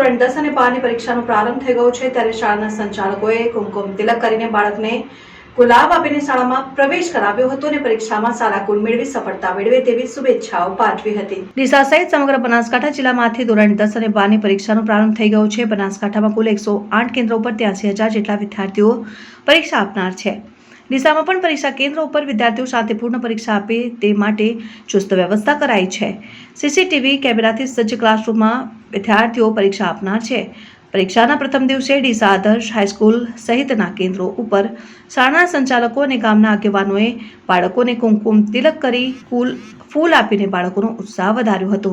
ધોરણ દસ અને બારની પરીક્ષાનો પ્રારંભ થઈ ગયો છે. ત્યારે શાળાના સંચાલકોએ કુમકુમ તિલક કરીને બાળકને ગુલાબ આપીને શાળામાં પ્રવેશ કરાવ્યો હતો અને પરીક્ષામાં સારા ગુણ મેળવી સફળતા મેળવે તેવી શુભેચ્છાઓ પાઠવી હતી. ડીસા સહિત સમગ્ર બનાસકાંઠા જિલ્લામાંથી ધોરણ દસ અને બારની પરીક્ષાનો પ્રારંભ થઈ ગયો છે. બનાસકાંઠામાં કુલ એકસો આઠ કેન્દ્રો પર ત્યાંસી હજાર જેટલા વિદ્યાર્થીઓ પરીક્ષા આપનાર છે. ડીસામાં પણ પરીક્ષા કેન્દ્રો ઉપર વિદ્યાર્થીઓ શાંતિપૂર્ણ પરીક્ષા આપે તે માટે ચુસ્ત વ્યવસ્થા કરાઈ છે. સીસીટીવી કેમેરાથી સજ્જ ક્લાસરૂમમાં વિદ્યાર્થીઓ પરીક્ષા આપનાર છે. પરીક્ષાના પ્રથમ દિવસે ડીસા આદર્શ હાઈસ્કૂલ સહિતના કેન્દ્રો ઉપર શાળાના સંચાલકો અને ગામના આગેવાનોએ બાળકોને કુમકુમ તિલક કરી કુલ ફૂલ આપીને બાળકોનો ઉત્સાહ વધાર્યો હતો.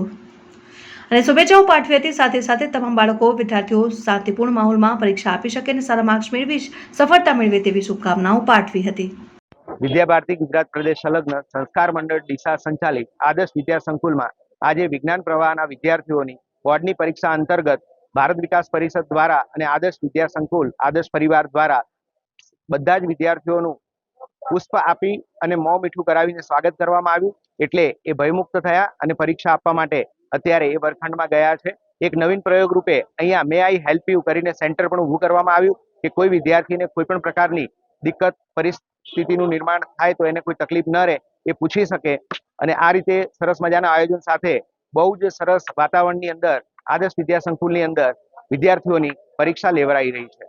અને શુભેચ્છાઓ પાઠવી હતી સાથે સાથે તમામ બાળકો, વિદ્યાર્થીઓ શાંતિપૂર્ણ માહોલમાં પરીક્ષા આપી શકે અને સારા માર્ક્સ મેળવી સફળતા મેળવે તેવી શુભકામનાઓ પાઠવી હતી. વિદ્યા ભારતી ગુજરાત પ્રદેશ સંલગ્ન સંસ્કાર મંડળ ડીસા સંચાલિત આદર્શ વિદ્યા સંકુલમાં આજે વિજ્ઞાન પ્રવાહના વિદ્યાર્થીઓની બોર્ડની પરીક્ષા અંતર્ગત ભારત વિકાસ પરિષદ દ્વારા અને આદર્શ વિદ્યા સંકુલ, આદર્શ પરિવાર દ્વારા બધા જ વિદ્યાર્થીઓનું પુષ્પ આપી અને મોં મીઠું કરાવીને સ્વાગત કરવામાં આવ્યું. એટલે એ ભયમુક્ત થયા અને પરીક્ષા આપવા માટે અત્યારે એ વર્ગખંડમાં ગયા છે. એક નવીન પ્રયોગ રૂપે અહીંયા મે આઈ હેલ્પ યુ કરીને સેન્ટર પણ ઊભું કરવામાં આવ્યું કે કોઈ વિદ્યાર્થીને કોઈ પણ પ્રકારની દિક્કત, પરિસ્થિતિનું નિર્માણ થાય તો એને કોઈ તકલીફ ન રહે એ પૂછી શકે. અને આ રીતે સરસ મજાના આયોજન સાથે બહુ જ સરસ વાતાવરણની અંદર, આદર્શ વિદ્યા સંકુલની અંદર વિદ્યાર્થીઓની પરીક્ષા લેવરાઈ રહી છે.